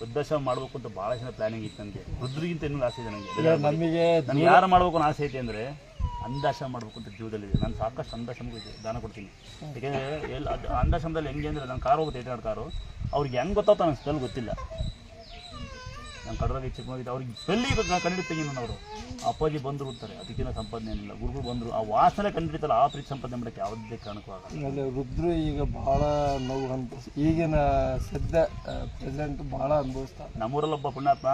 ವೃದ್ಧಾಶ್ರಮ ಮಾಡಬೇಕು ಅಂತ ಭಾಳ ಜನ ಪ್ಲಾನಿಂಗ್ ಇತ್ತು ನನಗೆ. ವೃದ್ಧರಿಗಿಂತ ಇನ್ನೊಂದು ಆಸೆ ಇದೆ ನನಗೆ ನಮಗೆ ನನಗೆ ಯಾರು ಮಾಡ್ಬೇಕು ಅನ್ನೋ ಆಸೆ ಐತೆ ಅಂದರೆ ಅಂಧಾಶ್ರಮ ಮಾಡಬೇಕು ಅಂತ ಜೀವದಲ್ಲಿದೆ ನಾನು ಸಾಕಷ್ಟು ಅಂಧಾಶ್ರಮಕ್ಕೆ ದಾನ ಕೊಡ್ತೀನಿ. ಯಾಕೆಂದರೆ ಎಲ್ಲಿ ಅದು ಅಂಧಾಶ್ರಮದಲ್ಲಿ ಹೆಂಗೆ ಅಂದರೆ ನಾನು ಕಾರು ಹೋಗುತ್ತೆ ಎರಡು ಕಾರು. ಅವ್ರಿಗೆ ಹೆಂಗೆ ಗೊತ್ತಾಗ್ತಾ ನನಗೆ ಸ್ಪೆಲ್ ಗೊತ್ತಿಲ್ಲ. ನಾನು ಕಡಲಲ್ಲಿ ಚಿಕ್ಕಮಗಿದ್ದೆ ಅವ್ರಿಗೆ ಸ್ಪೆಲ್ಲಿ ನಾನು ತೆಗಿ ನಾನು ಅವರು. ಅಪ್ಪಾಜಿ ಬಂದರು ಅಂತಾರೆ ಅದಕ್ಕಿಂತ ಸಂಪಾದನೆ ಏನಿಲ್ಲ. ಗುರುಗಳು ಬಂದರು. ಆ ವಾಸನೆ ಕಂಡಿಡ್ತಲ್ಲ ಆ ಪ್ರೀತಿ ಸಂಪಾದನೆ ಮಾಡೋಕ್ಕೆ ಯಾವುದೇ ಕಾರಣಕ್ಕೂ ಆಗಲ್ಲ. ಆಮೇಲೆ ರುದ್ರು ಈಗ ಭಾಳ ನೋವು ಅಂತ ಈಗಿನ ಸದ್ಯ ಪ್ರೆಸೆಂಟ್ ಭಾಳ ಅನುಭವಿಸ್ತಾರೆ ನಮ್ಮೂರಲ್ಲೊಬ್ಬ ಪುಣ್ಯಾತ್ಮ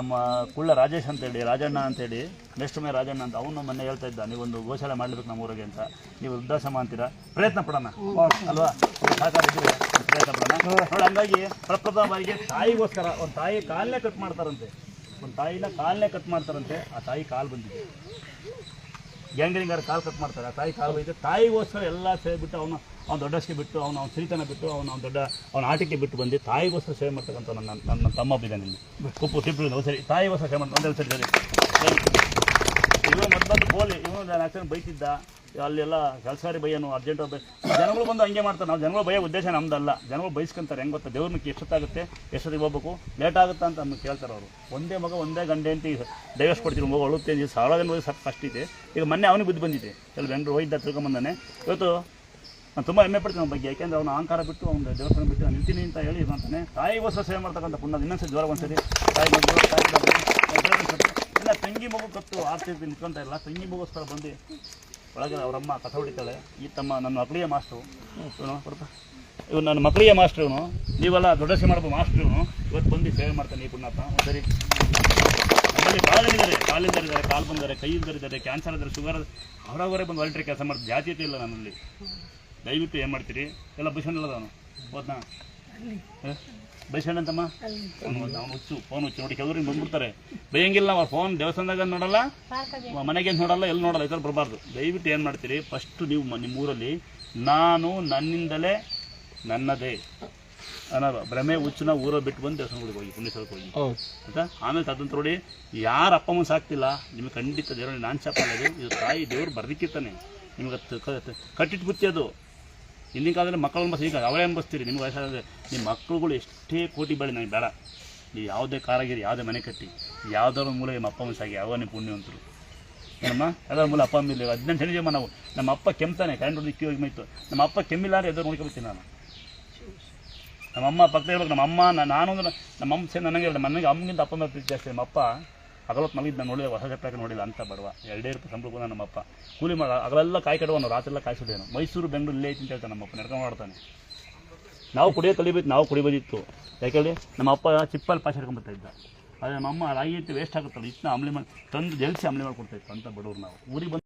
ನಮ್ಮ ಕುಳ್ಳ ರಾಜೇಶ್ ಅಂತೇಳಿ ರಾಜಣ್ಣ ಅಂತೇಳಿ ನೆಕ್ಸ್ಟ್ ಮೇ ರಾಜಣ್ಣ ಅಂತ ಅವನು ಮೊನ್ನೆ ಹೇಳ್ತಾ ಇದ್ದ, ನೀವೊಂದು ಗೋಶಾಲೆ ಮಾಡಬೇಕು ನಮ್ಮೂರಿಗೆ ಅಂತ. ನೀವು ವೃದ್ಧಾಶ್ರಮ ಅಂತೀರಾ ಪ್ರಯತ್ನ ಪಡೋಣ. ಅಲ್ವಾ? ಸಾಕಾಗಿದ್ರೆ ಪ್ರಯತ್ನ ಪಡೋಣ. ನೋಡಿ, ಹಂಗಾಗಿ ಪ್ರಪ್ರಥಮ ಬಾರಿಗೆ ತಾಯಿಗೋಸ್ಕರ ಒಂದು ತಾಯಿ ಕಾಲನ್ನೇ ಕಟ್ ಮಾಡ್ತಾರಂತೆ. ಒಂದು ತಾಯಿನ ಕಾಲನ್ನೇ ಕಟ್ ಮಾಡ್ತಾರಂತೆ. ಆ ತಾಯಿ ಕಾಲು ಬಂದಿದೆ. ಗ್ಯಾಂಗರಿಂಗಾರ ಕಾಲು ಕಟ್ ಮಾಡ್ತಾರೆ. ಆ ತಾಯಿ ಕಾಲು ಬಂದಿದೆ. ತಾಯಿಗೋಸ್ಕರ ಎಲ್ಲ ಸೇವೆ ಬಿಟ್ಟು ಅವನು, ಅವ್ನು ದೊಡ್ಡಷ್ಟಿಗೆ ಬಿಟ್ಟು, ಅವನು ಅವ್ನ ಸಿರಿತನ ಬಿಟ್ಟು, ಅವನು ಅವ್ನ ದೊಡ್ಡ, ಅವನ ಆಟಿಕೆ ಬಿಟ್ಟು ಬಂದು ತಾಯಿಗೋಸ್ಕರ ಸೇವೆ ಮಾಡ್ತಕ್ಕಂಥ ನನ್ನ ನನ್ನ ತಮ್ಮ ಬಿದ್ದೆ ಇಲ್ಲಿ. ಕುಪ್ಪು, ತಿಪ್ಪು ಸರಿ ತಾಯಿಗೋಸ್ಕರ ಸೇವೆ ಮಾಡ್ತಾರೆ ಒಂದೇ ಸರಿ ಸರಿ. ಇವನು ಬಂದು ಬೋಲಿ, ಇವನು ಆಕ್ಸಿಡೆಂಟ್ ಬೈತಿದ್ದ. ಅಲ್ಲೆಲ್ಲ ಕೆಲಸಗಾರಿ ಬೈಯನು ಅರ್ಜೆಂಟ್ ಜನಗಳು ಬಂದು ಹಂಗೆ ಮಾಡ್ತಾರೆ. ನಾವು ಜನಗಳು ಭಯ ಉದ್ದೇಶ ನಮ್ದಲ್ಲ. ಜನಗಳು ಬಯಸ್ಕೊಂತಾರೆ ಹೆಂಗೆ ಗೊತ್ತಾ? ದೇವ್ರನ್ನ ಎಷ್ಟೊತ್ತಾಗುತ್ತೆ? ಎಷ್ಟೊತ್ತಿಗೆ ಹೋಗ್ಬೇಕು? ಲೇಟ್ ಆಗುತ್ತಾ ಅಂತ ನಮ್ಗೆ ಕೇಳ್ತಾರೆ ಅವರು. ಒಂದೇ ಮಗ, ಒಂದೇ ಗಂಡೆ ಅಂತ ಈಗ ಡೈವರ್ಸ್ ಕೊಡ್ತೀವಿ ಮಗು ಅಳುತ್ತೆ ಅಂತ ಸಾವಿರ ಜನ ಇದೆ. ಈಗ ಮೊನ್ನೆ ಅವನಿಗೆ ಬುದ್ಧಿ ಬಂದಿದೆ. ಕೆಲವು ಬೆಂಗಳೂರು ಹೋಗಿದ್ದ ತಿಳ್ಕೊಂಬಂದಾನೆ. ಇವತ್ತು ನಾನು ತುಂಬ ಹೆಮ್ಮೆ ಪಡ್ತೀನಿ ಅವನ ಬಗ್ಗೆ. ಯಾಕೆಂದ್ರೆ ಅವನ ಅಹಂಕಾರ ಬಿಟ್ಟು ಅವ್ನ ದೇವಸ್ಥಾನ ಬಿಟ್ಟು ನಾನು ನಿಲ್ತೀನಿ ಅಂತ ಹೇಳಿ ಅಂತಾನೆ. ತಾಯಿಗೋಸ್ಕರ ಸೇವೆ ಮಾಡ್ತಕ್ಕಂಥ ಪುಣ್ಯ. ಇನ್ನೊಂದ್ಸರಿ ಜ್ವರ ಒಂದ್ಸರಿ ತಾಯಿ ಮಗು ತಾಯಿ ಮಗು, ತಾಯಿ ಮಗು. ಇಲ್ಲ ತಂಗಿ ಮಗು ಕತ್ತು ಆಗ್ತಿದ್ದು ನಿಂತ್ಕೊಂತ ಇಲ್ಲ. ತಂಗಿ ಮಗುಸ್ಕರ ಬಂದು ಒಳಗೆ ಅವರಮ್ಮ ಕಥ ಹೊಡಿತಾಳೆ. ಈ ತಮ್ಮ ನನ್ನ ಮಕ್ಕಳಿಗೆ ಮಾಸ್ಟ್ರು. ಇವನು ನನ್ನ ಮಕ್ಕಳಿಗೆ ಮಾಸ್ಟ್ರು ಇವನು. ನೀವೆಲ್ಲ ದೊಡ್ಡಸಿ ಮಾಡಬೇಕು, ಮಾಸ್ಟ್ರು ಇವನು. ಇವತ್ತು ಬಂದು ಸೇವೆ ಮಾಡ್ತಾನೆ ಈ ಪುಣ್ಣಪ್ಪ ಸರಿ. ನಮ್ಮಲ್ಲಿ ಕಾಲಿಂದರಿದ್ದಾರೆ ಕಾಲಿಂದರಿದ್ದಾರೆ ಕಾಲು ಬಂದಿದ್ದಾರೆ ಕೈ ಕ್ಯಾನ್ಸರ್ ಇದ್ದಾರೆ ಶುಗರ್ ಅವರವರೇ ಬಂದು ವಾಲಂಟ್ರಿ ಕೆಲಸ ಮಾಡ್ತಾರೆ. ಜಾತಿ ಇಲ್ಲ ನನ್ನಲ್ಲಿ ದಯವಿಟ್ಟು ಏನು ಮಾಡ್ತೀರಿ? ಎಲ್ಲ ಬೈಸಣ್ಣ ಅವನು ಹೋದ್ನಾ? ಬೈಸಣ್ಣ ಅಂತಮ್ಮ ಅವ್ನು ಅವ್ನು ಹುಚ್ಚು ಫೋನ್ ಹುಚ್ಚು ನೋಡಿ ಕೆಲವ್ರಿಗೆ ಬಂದ್ಬಿಡ್ತಾರೆ. ಬೈಯಂಗಿಲ್ಲ ನಾವು ಫೋನ್ ದೇವಸ್ಥಾನದಾಗ ನೋಡಲ್ಲ ಮನೆಗೆ ನೋಡಲ್ಲ ಎಲ್ಲಿ ನೋಡಲ್ಲ ಈ ಥರ ಬರಬಾರ್ದು. ದಯವಿಟ್ಟು ಏನು ಮಾಡ್ತೀರಿ ಫಸ್ಟು ನೀವು ನಿಮ್ಮೂರಲ್ಲಿ ನಿಮ್ಮ ಊರಲ್ಲಿ ನಾನು ನನ್ನಿಂದಲೇ ನನ್ನದೇ. ಅನ್ನೋ ಭ್ರಮೆ ಹುಚ್ಚನ ಊರ ಬಿಟ್ಟು ಬಂದು ದೇವಸ್ಥಾನಗಳಿಗೆ ಹೋಗಿ ಪುಣ್ಯಸ್ಥಳಕ್ಕೆ ಹೋಗಿ. ಹೌದು. ಆಯ್ತಾ? ಆಮೇಲೆ ತದಂತ ನೋಡಿ ಯಾರ ಅಪ್ಪ ಅಮ್ಮನ ಸಾಕ್ತಿಲ್ಲ. ನಿಮಗೆ ಖಂಡಿತ ದೇವರಲ್ಲಿ ನಾನು ಚಾಪಲ್ಲ ಇದು ತಾಯಿ ದೇವ್ರು ಬರ್ಲಿಕ್ಕಿರ್ತಾನೆ ನಿಮ್ಗೆ ಕಟ್ಟಿಟ್ಟು ಬುತ್ತಿ ಅದು. ಹಿಂದಿನ ಕಾಲದಲ್ಲಿ ಮಕ್ಕಳನ್ನ ಬಸ್ ಈಗ ಅವರೇ ಅನ್ಬಸ್ತೀರಿ ನಿಮ್ಗೆ ವಯಸ್ಸಾದ್ರೆ ನಿಮ್ಮ ಮಕ್ಕಳುಗಳು ಎಷ್ಟೇ ಕೋಟಿ ಬೆಳೆ ನನಗೆ ಬೇಡ. ನೀವು ಯಾವುದೇ ಕಾರಾಗಿರಿ, ಯಾವುದೇ ಮನೆ ಕಟ್ಟಿ. ಯಾವುದಾದ್ರು ಮೂಲ ನಿಮ್ಮ ಅಪ್ಪ ಅಮ್ಮ ಸಾಗಿ ಯಾವ ನೀವು ಪುಣ್ಯವಂತರು. ಏನಮ್ಮ? ಯಾವ್ದಾದ್ರು ಮೂಲ ಅಪ್ಪ ಅಮ್ಮ ಇಲ್ಲ ಹದಿನೆಂಟು ಜನ ನಾವು. ನಮ್ಮ ಅಪ್ಪ ಕೆಮ್ತಾನೆ ಕರೆಂಟ್ ಹೊಡೆದು ಹೋಗಿ ಮೈತು ನಮ್ಮ ಅಪ್ಪ ಕೆಮ್ಮಿಲ್ಲ ಅಂದ್ರೆ ಎದುರು ನೋಡ್ಕೊಳ್ತೀನಿ ನಾನು. ನಮ್ಮ ಅಮ್ಮ ಪಕ್ಕದ ಹೇಳ್ಬೇಕು ನಮ್ಮ ಅಮ್ಮ ನಾನು ಅಂದ್ರೆ ನಮ್ಮ ಅಮ್ಮ ಸೇರಿ ನನಗೆ ನಮ್ಮ ನನಗೆ ಅಮ್ಮಗಿಂತ ಅಪ್ಪ ಮೇಲೆ ಪ್ರೀತಿ ಜಾಸ್ತಿ. ನಮ್ಮ ಅಪ್ಪ ಹಗಲೊತ್ತು ಮಲಗಿದ್ದು ನಾನು ನೋಡಿದೆ, ಹೊಸ ಚಪ್ಪಾಕೆ ನೋಡಿಲ್ಲ ಅಂತ ಬರುವ. ಎರಡೇ ರೂಪಾಯಿ ಸಂಬಳ ಕೂಡ ನಮ್ಮ ಅಪ್ಪ ಕೂಲಿ ಮಾಡ, ಅಗಲೆಲ್ಲ ಕಾಯಿ ಕಡುವನು ರಾತ್ರೆಲ್ಲ ಕಾಯಿಸೋದೇನು ಮೈಸೂರು, ಬೆಂಗಳೂರು ಇಲ್ಲೇ ಐತಿ ಅಂತ ಹೇಳ್ತಾನೆ ನಮ್ಮಪ್ಪ, ನಡ್ಕೊಂಡು ಮಾಡ್ತಾನೆ ನಾವು ಕುಡಿಯೋ ಕಲಿಬೇಕು ನಾವು ಕುಡಿಬೋದಿತ್ತು. ಯಾಕೆಂದರೆ ನಮ್ಮ ಅಪ್ಪ ಚಿಪ್ಪಲ್ಲಿ ಪಾಸ್ ಹಿಡ್ಕೊಂಬರ್ತಾ ಇದ್ದ. ಆದರೆ ನಮ್ಮಮ್ಮ ರಾಗಿ ವೇಸ್ಟ್ ಆಗುತ್ತಲ್ಲ ಇತ್ತು ಅಮಲಿ ಮಾಡಿ, ತಂದು ಜಲ್ಸಿ ಅಮಲಿ ಮಾಡಿಕೊಡ್ತಾ ಇತ್ತು ಅಂತ ಬಡವ್ರು ನಾವು. ಊರಿಗೆ ಬಂದು